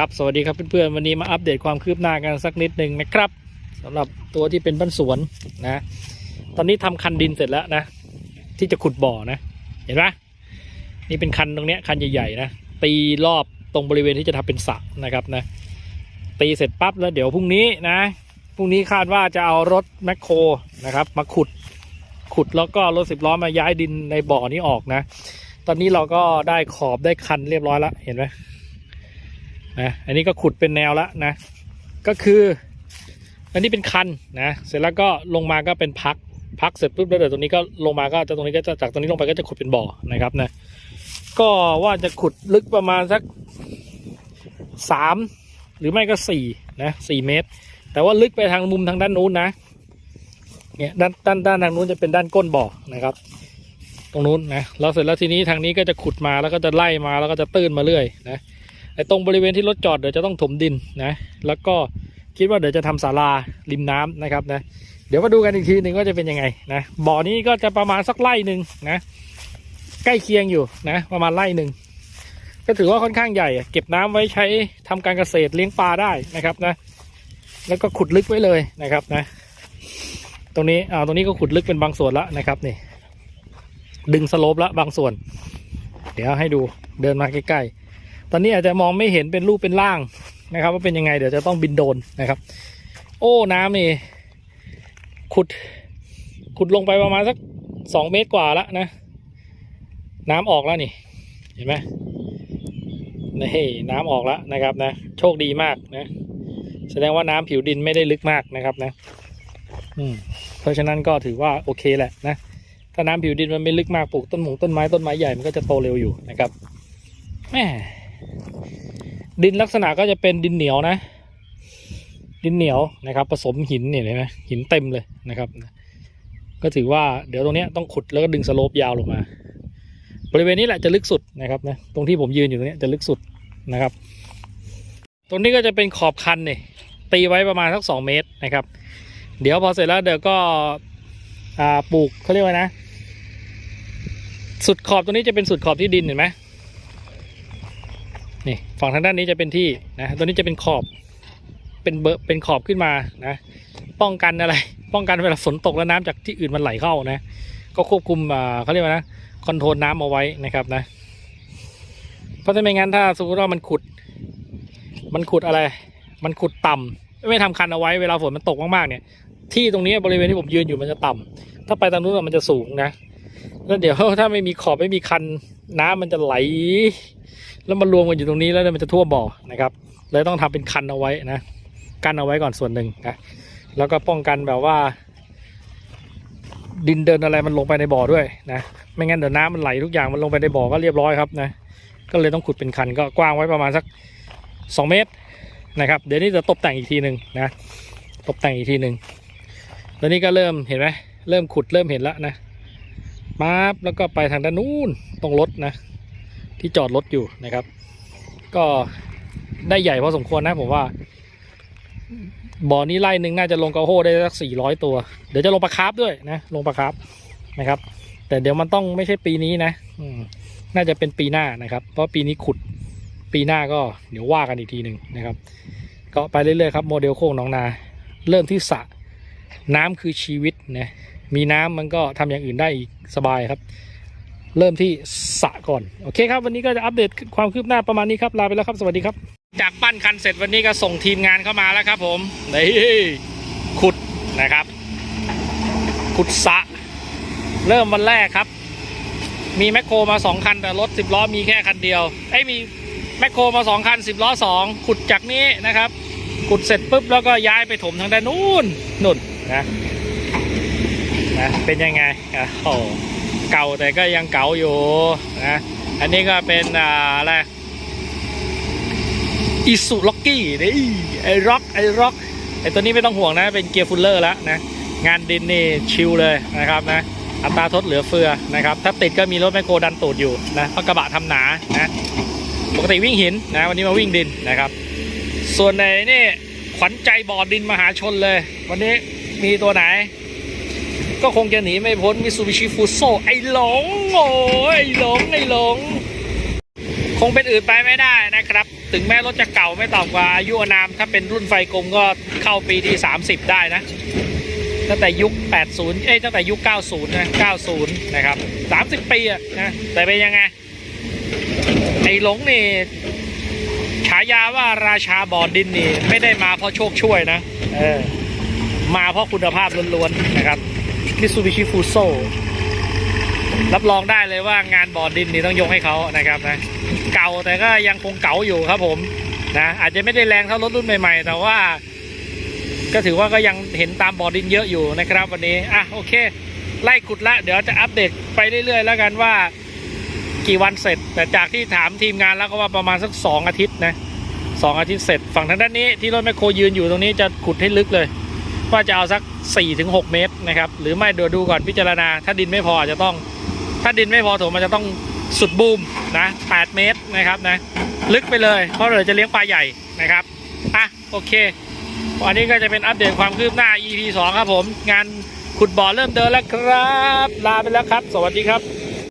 ครับสวัสดีครับเพื่อนๆวันนี้มาอัปเดตความคืบหน้ากันสักนิดหนึ่งนะครับสำหรับตัวที่เป็นบ้านสวนนะ ตอนนี้ทำคันดินเสร็จแล้วนะ ที่จะขุดบ่อนะ เห็นไหมนี่เป็นคันตรงเนี้ยคันใหญ่ๆนะตีรอบตรงบริเวณที่จะทำเป็นสระนะครับนะ ตีเสร็จปั๊บแล้วเดี๋ยวพรุ่งนี้นะพรุ่งนี้คาดว่าจะเอารถแมคโครนะครับ มาขุดขุดแล้วก็รถสิบล้อมาย้ายดินในบ่อนี้ออกนะ ตอนนี้เราก็ได้ขอบได้คันเรียบร้อยแล้วเห็นไหม นะอันนี้ก็ขุดเป็นแนวแล้วนะ ก็คืออันนี้เป็นคันนะเสร็จแล้วก็ลงมาก็เป็นพักพักเสร็จปุ๊บแล้วเดี๋ยวตรงนี้ก็ลงมาก็จะตรงนี้ก็จะจากตรงนี้ลงไปก็จะขุดเป็นบ่อนะครับนะก็ว่าจะขุดลึกประมาณสักสามหรือไม่ก็สี่นะสี่เมตร แต่ว่าลึกไปทางมุมทางด้านนู้นนะเนี่ยด้านด้านด้านทางนู้นจะเป็นด้านก้นบ่อนะครับ ตรงนู้นนะแล้วเสร็จแล้วทีนี้ทางนี้ก็จะขุดมาแล้วก็จะไล่มาแล้วก็จะตื้นมาเรื่อยนะ อ้ตรงบริเวณที่รถจอดเดี๋ยวจะต้องถมดินนะแล้วก็คิดว่าเดี๋ยวจะทำศาลาริมน้ำนะครับนะเดี๋ยวมาดูกันอีกทีหนึ่งว่าจะเป็นยังไงนะบ่อนี้ก็จะประมาณสักไร่หนึ่งนะใกล้เคียงอยู่นะประมาณไร่หนึ่งก็ถือว่าค่อนข้างใหญ่ เก็บน้ำไว้ใช้ทำการเกษตรเลี้ยงปลาได้นะครับนะแล้วก็ขุดลึกไว้เลยนะครับนะ ตรงนี้อ่าตรงนี้ก็ขุดลึกเป็นบางส่วนแล้วนะครับนี่ดึงสโลปละบางส่วน เดี๋ยวให้ดูเดินมาใกล้ๆ ตอนนี้อาจจะมองไม่เห็นเป็นรูปเป็นร่างนะครับ ว่าเป็นยังไงเดี๋ยวจะต้องบินโดนนะครับ โอ้น้ำนี่ขุด ขุดลงไปประมาณสักสองเมตรกว่าแล้วนะ น้ำออกแล้วนี่ เห็นไหมนี่น้ำออกแล้วนะครับนะ โชคดีมากนะ แสดงว่าน้ำผิวดินไม่ได้ลึกมากนะครับนะ อืมเพราะฉะนั้นก็ถือว่าโอเคแหละนะ ถ้าน้ำผิวดินมันไม่ลึกมากปลูกต้นหมงต้นไม้ต้นไม้ใหญ่มันก็จะโตเร็วอยู่นะครับแม่ ดินลักษณะก็จะเป็นดินเหนียวนะ ดินเหนียวนะครับ ผสมหินเนี่ยเห็นไหมหินเต็มเลยนะครับ ก็ถือว่าเดี๋ยวตรงนี้ต้องขุดแล้วก็ดึงสโลปยาวลงมา บริเวณนี้แหละจะลึกสุดนะครับนะตรงที่ผมยืนอยู่ตรงนี้จะลึกสุดนะครับ ตรงนี้ก็จะเป็นขอบคันเนี่ยตีไว้ประมาณสักสองเมตรนะครับ เดี๋ยวพอเสร็จแล้วเดี๋ยวก็ปลูกเขาเรียกว่านะ สุดขอบตรงนี้จะเป็นสุดขอบที่ดินเห็นไหม นี่ฝั่งทางด้านนี้จะเป็นที่นะตัวนี้จะเป็นขอบเป็นเบอร์เป็นขอบขึ้นมานะป้องกันอะไร ป้องกันเวลาฝนตกแล้วน้ำจากที่อื่นมันไหลเข้านะก็ควบคุมเขาเรียกว่านะคอนโทรลน้ำเอาไว้นะครับนะเพราะถ้าไม่งั้นถ้าสมมติว่ามันขุด มันขุดอะไร มันขุดต่ำไม่ทำคันเอาไว้เวลาฝนมันตกมากๆเนี่ย ที่ตรงนี้บริเวณที่ผมยืนอยู่มันจะต่ำถ้าไปทางนู้นมันจะสูงนะแล้วเดี๋ยวถ้าไม่มีขอบไม่มีคันน้ำมันจะไหล แล้วมารวมกันอยู่ตรงนี้แล้วมันจะท่วมบ่อนะครับเลยต้องทำเป็นคันเอาไว้นะกันเอาไว้ก่อนส่วนหนึ่งนะแล้วก็ป้องกันแบบว่า ดินเดินอะไรมันลงไปในบ่อด้วยนะไม่งั้นเดี๋ยวน้ำมันไหลทุกอย่างมันลงไปในบ่อก็เรียบร้อยครับนะก็เลยต้องขุดเป็นคันก็กว้างไว้ประมาณสักสองเมตรนะครับเดี๋ยวนี้จะตกแต่งอีกทีหนึ่งนะตกแต่งอีกทีหนึ่งแล้วนี่ก็เริ่มเห็นไหมเริ่มขุดเริ่มเห็นแล้วนะมาบแล้วก็ไปทางด้านนู้นตรงรถนะ ที่จอดรถอยู่นะครับ ก็ได้ใหญ่พอสมควรนะผมว่า บ่อนี้ไล่หนึ่งน่าจะลงกระโฮได้สักสี่ร้อยตัว เดี๋ยวจะลงปลาคาร์ฟด้วยนะ ลงปลาคาร์ฟนะครับ แต่เดี๋ยวมันต้องไม่ใช่ปีนี้นะอืน่าจะเป็นปีหน้านะครับ เพราะปีนี้ขุดปีหน้าก็เดี๋ยวว่ากันอีกทีหนึ่งนะครับ ก็ไปเรื่อยๆครับโมเดลโค้งหนองนา เริ่มที่สระน้ำคือชีวิตนะมีน้ำมันก็ทำอย่างอื่นได้อีกสบายครับ เริ่มที่สะก่อน โอเคครับ วันนี้ก็จะอัปเดตความคืบหน้าประมาณนี้ครับ ลาไปแล้วครับ สวัสดีครับ จากปั้นคันเสร็จวันนี้ก็ส่งทีมงานเข้ามาแล้วครับผมนี่ขุดนะครับ ขุดสะ เริ่มวันแรกครับ มีแมคโครมาสองคัน แต่รถสิบล้อมีแค่คันเดียวไอ้มีแมคโครมาสองคันสิบล้อสองขุดจากนี้นะครับ ขุดเสร็จปุ๊บแล้วก็ย้ายไปถมทางด้านนู้นนู่นนะนะเป็นยังไงอะโอ้ เก่าแต่ก็ยังเก่าอยู่นะอันนี้ก็เป็นอะไรอิสุล็อกกี้นี่ไอ้ร็อกไอ้ร็อกไอ้ตัวนี้ไม่ต้องห่วงนะ เป็นเกียร์ฟูลเลอร์แล้วนะงานดินนี่ชิลเลยนะครับนะอัตราทดเหลือเฟือนะครับ ถ้าติดก็มีรถแมคโครดันตูดอยู่นะเพราะกระบะทำหนานะปกติวิ่งหินนะวันนี้มาวิ่งดินนะครับ ส่วนในนี่ขวัญใจบอดดินมหาชนเลย วันนี้มีตัวไหน ก็คงจะหนีไม่พ้นมิ t ูบิชิฟูโซไอ้หลงโอ้ยไอ้หลงไอ้หลง คงเป็นอื่นไปไม่ได้นะครับ ถึงแม้รถจะเก่าไม่ต่ำกว่าอายุอานาม ถ้าเป็นรุ่นไฟกลมก็เข้าปีที่ 30 ได้นะตั้งแต่ยุค 80 เอ้ยตั้งแต่ยุค 90 นะ 90 นะครับ 30 ปีอะนะ แต่เป็นยังไง ไอ้หลงนี่ ฉายาว่าราชาบ่อดินนี่ ไม่ได้มาเพราะโชคช่วยนะ เออ มาเพราะคุณภาพล้วนๆนะครับ Mitsubishi Fuso รับรองได้เลยว่างานบ่อดินนี่ต้องยกให้เขานะครับนะเก่าแต่ก็ยังคงเก่าอยู่ครับผมนะอาจจะไม่ได้แรงเท่ารถรุ่นใหม่ๆ แต่ว่า ก็ถือว่าก็ยังเห็นตามบ่อดินเยอะอยู่นะครับ วันนี้อะโอเค ไล่ขุดละเดี๋ยวจะอัปเดตไปเรื่อยๆ แล้วกันว่ากี่วันเสร็จ แต่จากที่ถามทีมงานแล้วก็ว่าประมาณสักสองอาทิตย์นะสองอาทิตย์เสร็จ ฝั่งทางด้านนี้ที่รถแมคโครยืนอยู่ตรงนี้จะขุดให้ลึกเลย ว่าจะเอาสัก4ี่ถึงหเมตรนะครับ หรือไม่เดี๋ยวดูก่อนพิจารณา ถ้าดินไม่พออาจจะต้อง ถ้าดินไม่พอผมมันจะต้องสุดบูมนะ 8 เมตรนะครับนะ ลึกไปเลยเพราะเราจะเลี้ยงปลาใหญ่นะครับ อะโอเค วันนี้ก็จะเป็นอัปเดตความคืบหน้า EP 2 ครับผม งานขุดบ่อเริ่มเดินแล้วครับ ลาไปแล้วครับ สวัสดีครับ